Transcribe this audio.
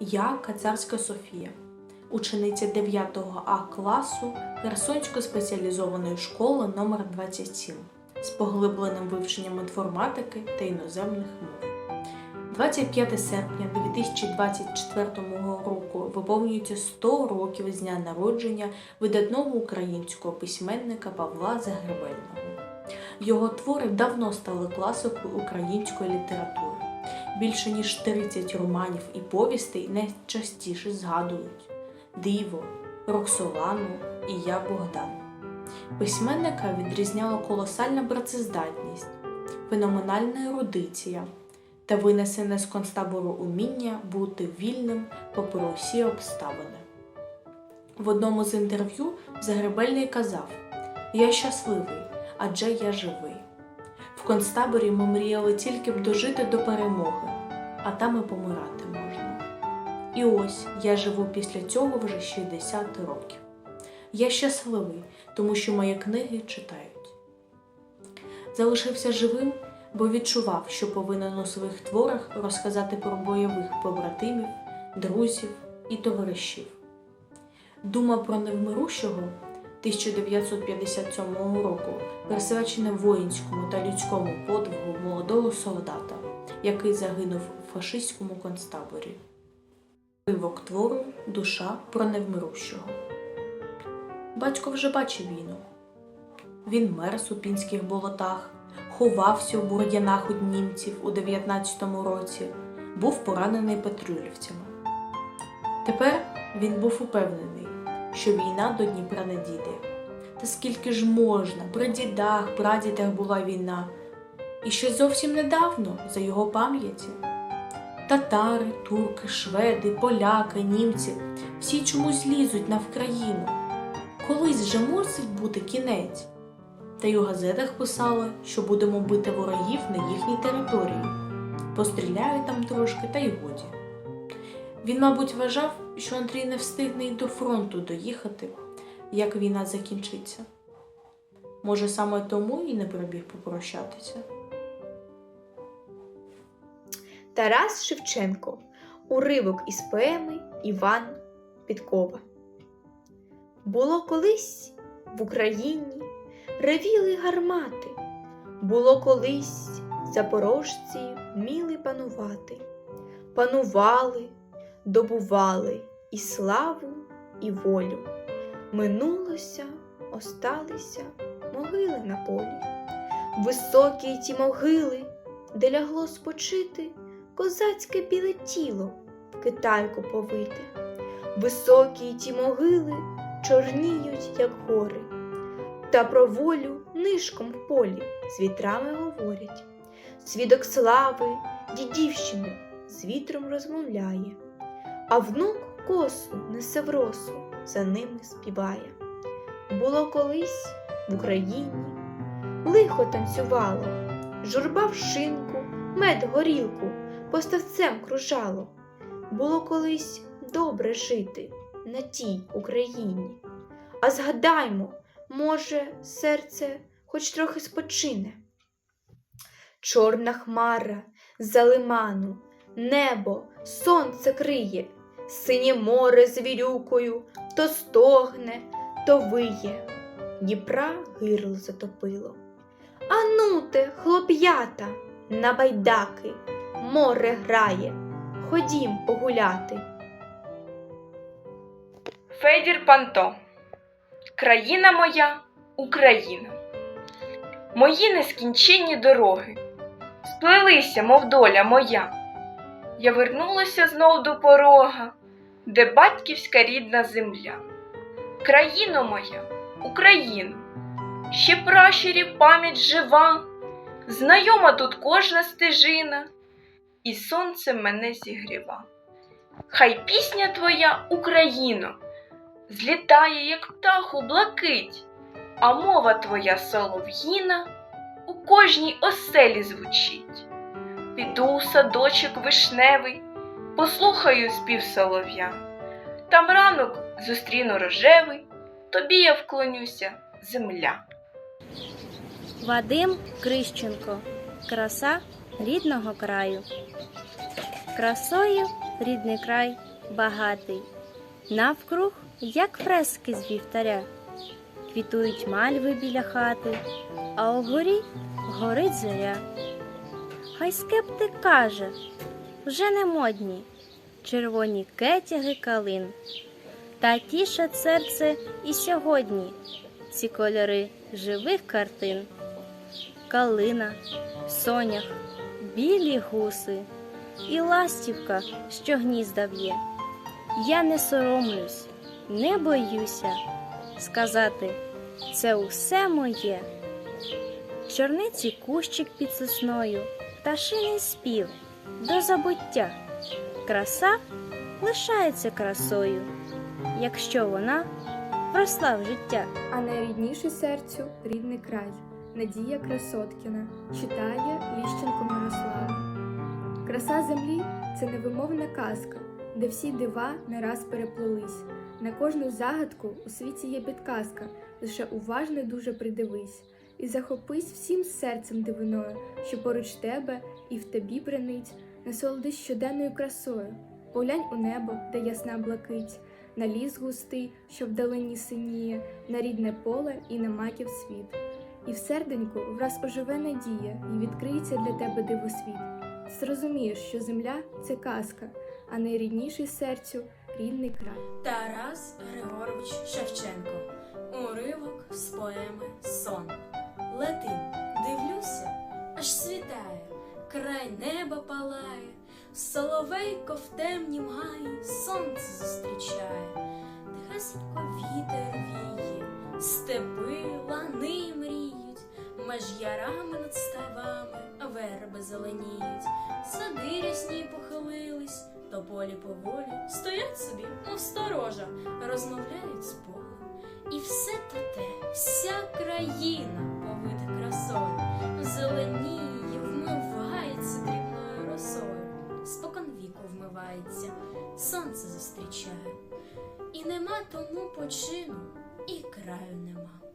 Я Кацарська Софія, учениця 9 А класу Херсонської спеціалізованої школи номер 27 з поглибленим вивченням інформатики та іноземних мов. 25 серпня 2024 року виповнюється 100 років з дня народження видатного українського письменника Павла Загребельного. Його твори давно стали класикою української літератури. Більше ніж 30 романів і повістей найчастіше згадують Диво, Роксолану і Я Богдан. Письменника відрізняла колосальна працездатність, феноменальна ерудиція та винесене з концтабору уміння бути вільним попри усі обставини. В одному з інтерв'ю Загребельний казав: Я щасливий, адже я живий. В концтаборі ми мріяли тільки б дожити до перемоги, а там і помирати можна. І ось я живу після цього вже 60 років. Я щасливий, тому що мої книги читають. Залишився живим, бо відчував, що повинен у своїх творах розказати про бойових побратимів, друзів і товаришів. Дума про невмирущого 1957 року присвячена воїнському та людському подвигу молодого солдата, який загинув у фашистському концтаборі. Ривок твору Душа про невмирущого. Батько вже бачив війну. Він мерз у пінських болотах, ховався у бур'янах від німців у 19-му році, був поранений патрулівцями. Тепер він був упевнений, що війна до Дніпра не дійде. Та скільки ж можна, при дідах, прадідах була війна, і ще зовсім недавно, за його пам'яті. Татари, турки, шведи, поляки, німці всі чомусь лізуть на Вкраїну. Колись же мусить бути кінець. Та й у газетах писали, що будемо бити ворогів на їхній території. Постріляють там трошки, та й годі. Він, мабуть, вважав, що Андрій не встигне й до фронту доїхати, як війна закінчиться. Може, саме тому і не прибіг попрощатися. Тарас Шевченко. Уривок із поеми Іван Підкова. Було колись в Україні ревіли гармати. Було колись запорожці вміли панувати. Панували, добували і славу, і волю. Минулося, осталися могили на полі. Високі ті могили, де лягло спочити козацьке біле тіло в китайку повите. Високі ті могили чорніють, як гори, та про волю нишком в полі з вітрами говорять. Свідок слави, дідівщини з вітром розмовляє, а внук косу несе в росу, за ними співає. Було колись в Україні лихо танцювало, журба в шинку, мед горілку поставцем кружало. Було колись добре жити на тій Україні. А згадаймо, може, серце хоч трохи спочине. Чорна хмара за лиману, небо, сонце криє, синє море з вірюкою то стогне, то виє, Дніпра гирло затопило. Ануте, хлоп'ята, на байдаки, море грає, ходім погуляти. Федір Панто. Країна моя Україна. Мої нескінченні дороги сплелися, мов доля моя. Я вернулася знов до порога, де батьківська рідна земля. Країно моя, Україно, ще пращурів пам'ять жива, знайома тут кожна стежина, і сонце мене зігріва. Хай пісня твоя, Україно, злітає, як птаху блакить, а мова твоя солов'їна у кожній оселі звучить. Піду у садочок вишневий, послухаю спів солов'я. Там ранок зустріну рожевий, тобі я вклонюся, земля. Вадим Крищенко. Краса рідного краю. Красою рідний край багатий, навкруг, як фрески з вівтаря. Квітують мальви біля хати, а угорі горить зоря. Хай скептик каже, вже не модні червоні кетяги калин. Та тішать серце і сьогодні ці кольори живих картин. Калина, сонях, білі гуси і ластівка, що гнізда в'є. Я не соромлюсь, не боюся сказати це усе моє. Чорниці кущик під сосною, пташиний спів до забуття. Краса лишається красою, якщо вона вросла в життя. А найрідніший серцю рідний край. Надія Красоткіна читає Ліщенко Мирослава. Краса землі це невимовна казка, де всі дива не раз переплелись. На кожну загадку у світі є підказка, лише уважно дуже придивись. І захопись всім серцем дивиною, що поруч тебе і в тобі бренить, насолодись щоденною красою. Поглянь у небо, де ясна блакить, на ліс густий, що вдалині синіє, на рідне поле і на маків світ. І в серденьку враз оживе надія, і відкриється для тебе дивосвіт. Зрозумієш, що земля це казка, а найрідніший серцю рідний край. Тарас Григорович Шевченко. Уривок з поеми Сон. Летим, дивлюся, аж світає, край неба палає, соловейко в темнім гаї сонце зустрічає, тихесенько вітер степи, лани мріють, меж ярами над ставами верби зеленіють, сади рясні похилились, тополі поволі стоять собі, мов сторожа, розмовляють з Богом. І все то те, вся країна повита красою, зеленіє, вмивається дрібною росою, спокон віку вмивається, сонце зустрічає, і нема тому почину, і краю нема.